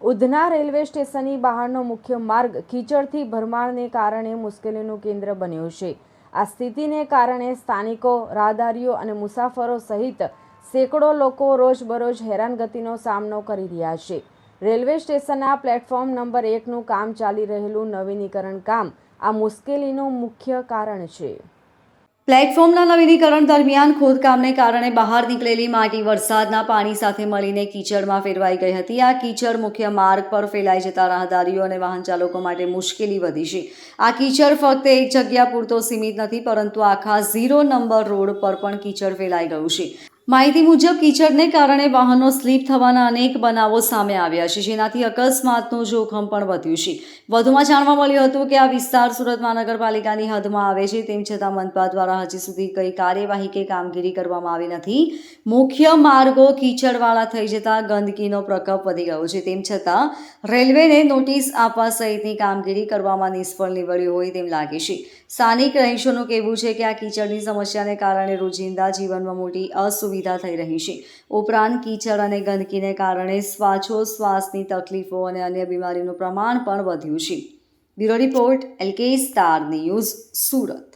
Udhna railway સ્ટેશનની બહારનો મુખ્ય માર્ગ કીચડથી ભરમાણને કારણે મુશ્કેલીનું કેન્દ્ર બન્યો છે. આ સ્થિતિને કારણે સ્થાનિકો, રાહદારીઓ અને મુસાફરો સહિત સેંકડો લોકો રોજબરોજ હેરાનગતિનો સામનો કરી રહ્યા છે. રેલવે સ્ટેશનના પ્લેટફોર્મ નંબર એકનું કામ ચાલી રહેલું નવીનીકરણ કામ આ મુશ્કેલીનું મુખ્ય કારણ છે. પ્લેટફોર્મના નવીનીકરણ દરમિયાન ખોદકામને કારણે બહાર નીકળેલી માટી વરસાદના પાણી સાથે મળીને કીચડમાં ફેરવાઈ ગઈ હતી. આ કીચડ મુખ્ય માર્ગ પર ફેલાઈ જતા રાહદારીઓ અને વાહન ચાલકો માટે મુશ્કેલી વધી છે. આ કીચડ ફક્ત એક જગ્યા પૂરતો સીમિત નથી, પરંતુ આખા ઝીરો નંબર રોડ પર પણ કીચડ ફેલાઈ ગયું છે. માહિતી મુજબ, કીચડને કારણે વાહનો સ્લીપ થવાના અનેક બનાવો સામે આવ્યા છે, જેનાથી અકસ્માતનું જોખમ પણ વધ્યું છે. વધુમાં જાણવા મળ્યું હતું કે આ વિસ્તાર સુરત મહાનગરપાલિકાની હદમાં આવે છે, તેમ છતાં મનપા દ્વારા હજી સુધી કઈ કાર્યવાહી કે કામગીરી કરવામાં આવી નથી. મુખ્ય માર્ગો કીચડવાળા થઈ જતા ગંદકીનો પ્રકોપ વધી ગયો છે, તેમ છતાં રેલવેને નોટિસ આપવા સહિતની કામગીરી કરવામાં નિષ્ફળ નીવડ્યું હોય તેમ લાગે છે. સ્થાનિક રહીશોનું કહેવું છે કે આ કીચડની સમસ્યાને કારણે રોજિંદા જીવનમાં મોટી અસુવિધા થઈ રહી છે. ઉપરાંત કીચડ અને ગંદકીને કારણે શ્વાસોશ્વાસની તકલીફો અને અન્ય બીમારીનું પ્રમાણ પણ વધ્યું છે. Bureau report LK star news Surat.